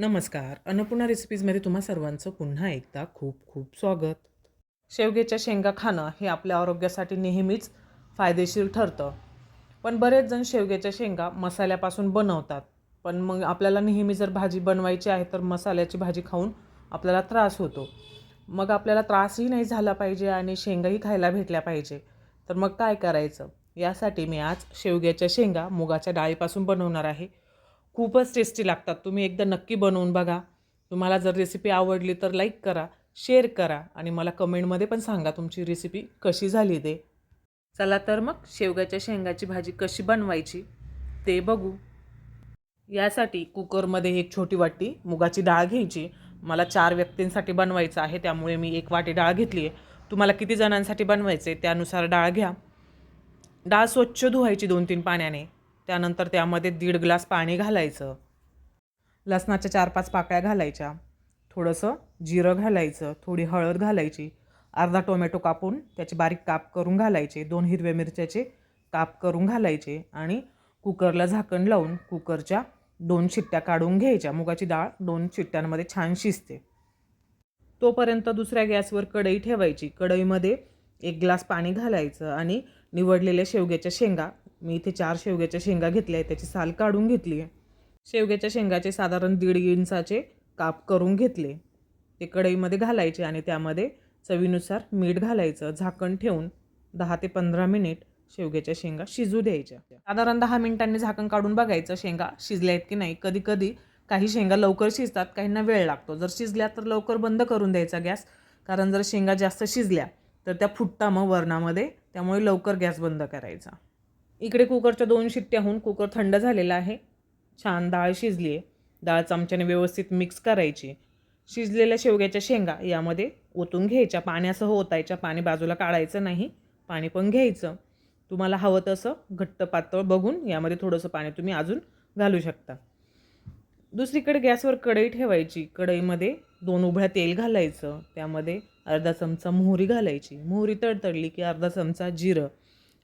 नमस्कार. अन्नपूर्णा रेसिपीजमध्ये तुम्हा सर्वांचं पुन्हा एकदा खूप खूप स्वागत. शेवग्याच्या शेंगा खाणं हे आपल्या आरोग्यासाठी नेहमीच फायदेशीर ठरतं. पण बरेच जण शेवग्याच्या शेंगा मसाल्यापासून बनवतात. पण मग आपल्याला नेहमी जर भाजी बनवायची आहे तर मसाल्याची भाजी खाऊन आपल्याला त्रास होतो. मग आपल्याला त्रासही नाही झाला पाहिजे आणि शेंगाही खायला भेटल्या पाहिजे. तर मग काय करायचं? यासाठी मी आज शेवग्याच्या शेंगा मुगाच्या डाळीपासून बनवणार आहे. खूपच टेस्टी लागतात. तुम्ही एकदा नक्की बनवून बघा. तुम्हाला जर रेसिपी आवडली तर लाईक करा शेअर करा आणि मला कमेंटमध्ये पण सांगा तुमची रेसिपी कशी झाली ते. चला तर मग शेवग्याच्या शेंगाची भाजी कशी बनवायची ते बघू. यासाठी कुकरमध्ये एक छोटी वाटी मुगाची डाळ घ्यायची. मला चार व्यक्तींसाठी बनवायचं आहे त्यामुळे मी एक वाटी डाळ घेतली आहे. तुम्हाला किती जणांसाठी बनवायचे त्यानुसार डाळ घ्या. डाळ स्वच्छ धुवायची दोन तीन पाण्याने. त्यानंतर त्यामध्ये दीड ग्लास पाणी घालायचं. लसणाच्या चार पाच पाकळ्या घालायच्या. थोडंसं जिरं घालायचं. थोडी हळद घालायची. अर्धा टोमॅटो कापून त्याचे बारीक काप करून घालायचे. दोन हिरव्या मिरच्याचे काप करून घालायचे आणि कुकरला झाकण लावून कुकरच्या दोन शिट्ट्या काढून घ्यायच्या. मुगाची डाळ दोन शिट्ट्यांमध्ये छान शिजते. तोपर्यंत दुसऱ्या गॅसवर कढई ठेवायची. कढईमध्ये एक ग्लास पाणी घालायचं आणि निवडलेल्या शेवग्याच्या शेंगा मी इथे चार शेवग्याच्या शेंगा घेतल्या आहेत त्याची साल काढून घेतली आहे. शेवग्याच्या शेंगाचे साधारण दीड इंचाचे काप करून घेतले. ते कढईमध्ये घालायचे आणि त्यामध्ये चवीनुसार मीठ घालायचं झाकण ठेवून दहा ते पंधरा मिनिट शेवग्याच्या शेंगा शिजू द्यायच्या. साधारण दहा मिनिटांनी झाकण काढून बघायचं शेंगा शिजल्या आहेत की नाही. कधी कधी काही शेंगा लवकर शिजतात काहींना वेळ लागतो. जर शिजल्या तर लवकर बंद करून द्यायचा गॅस कारण जर शेंगा जास्त शिजल्या तर त्या फुटता मग वरणामध्ये त्यामुळे लवकर गॅस बंद करायचा. इकडे कुकरच्या दोन शिट्ट्याहून कुकर थंड झालेला आहे. छान डाळ शिजली आहे डाळ चमच्याने व्यवस्थित मिक्स करायची. शिजलेल्या शेवग्याच्या शेंगा यामध्ये ओतून घ्यायच्या. पाण्यासह ओतायच्या. पाणी बाजूला काढायचं नाही. पाणी पण घ्यायचं. तुम्हाला हवं तसं घट्ट पातळ बघून यामध्ये थोडंसं पाणी तुम्ही अजून घालू शकता. दुसरीकडे गॅसवर कढई ठेवायची. कढईमध्ये दोन उभळ्या तेल घालायचं. त्यामध्ये अर्धा चमचा मोहरी घालायची. मोहरी तडतडली की अर्धा चमचा जिरं.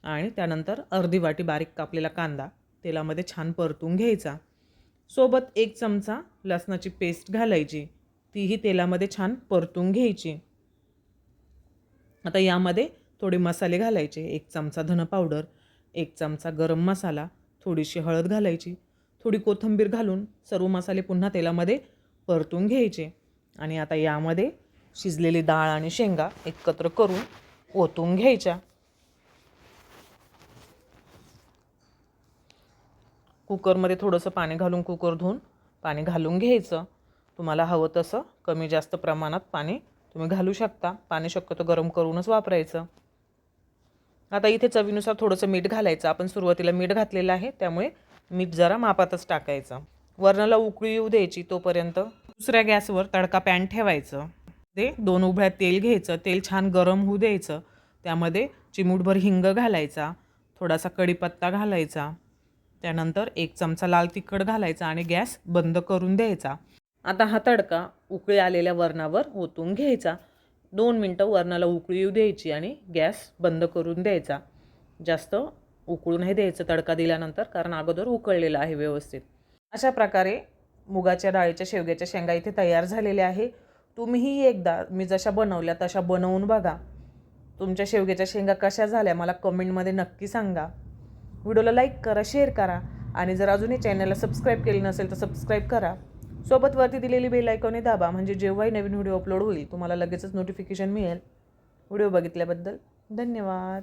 आणि त्यानंतर अर्धी वाटी बारीक कापलेला कांदा तेलामध्ये छान परतून घ्यायचा. सोबत एक चमचा लसणाची पेस्ट घालायची. तीही तेलामध्ये छान परतून घ्यायची. आता यामध्ये थोडे मसाले घालायचे. एक चमचा धन पावडर एक चमचा गरम मसाला थोडीशी हळद घालायची. थोडी कोथिंबीर घालून सर्व मसाले पुन्हा तेलामध्ये परतून घ्यायचे. आणि आता यामध्ये शिजलेली डाळ आणि शेंगा एकत्र करून ओतून घ्यायच्या. कुकरमध्ये थोडंसं पाणी घालून कुकर धुवून पाणी घालून घ्यायचं. तुम्हाला हवं तसं कमी जास्त प्रमाणात पाणी तुम्ही घालू शकता. पाणी शक्यतो गरम करूनच वापरायचं. आता इथे चवीनुसार थोडंसं मीठ घालायचं. आपण सुरुवातीला मीठ घातलेलं आहे त्यामुळे मीठ जरा मापातच टाकायचं. वरणाला उकळी येऊ द्यायची तोपर्यंत दुसऱ्या गॅसवर तडका पॅन ठेवायचं. ते दोन उभ्या तेल घ्यायचं. तेल छान गरम होऊ द्यायचं. त्यामध्ये चिमूटभर हिंग घालायचा. थोडासा कढीपत्ता घालायचा. त्यानंतर एक चमचा लाल तिखट घालायचा आणि गॅस बंद करून द्यायचा. आता हा तडका उकळी आलेल्या वरणावर ओतून घ्यायचा. दोन मिनटं वरणाला उकळी येऊ द्यायची आणि गॅस बंद करून द्यायचा. जास्त उकळू नाही द्यायचं तडका दिल्यानंतर कारण अगोदर उकळलेलं आहे व्यवस्थित. अशा प्रकारे मुगाच्या डाळीच्या शेवग्याच्या शेंगा इथे तयार झालेल्या आहे. तुम्हीही एकदा मी जशा बनवल्या तशा बनवून बघा. तुमच्या शेवग्याच्या शेंगा कशा झाल्या मला कमेंटमध्ये नक्की सांगा. व्हिडिओला लाईक करा शेअर करा आणि जर अजूनही चॅनलला सबस्क्राईब केली नसेल तर सबस्क्राईब करा. सोबत वरती दिलेली बेल आयकॉने दाबा म्हणजे जेव्हाही नवीन व्हिडिओ अपलोड होईल तुम्हाला लगेचच नोटिफिकेशन मिळेल. व्हिडिओ बघितल्याबद्दल धन्यवाद.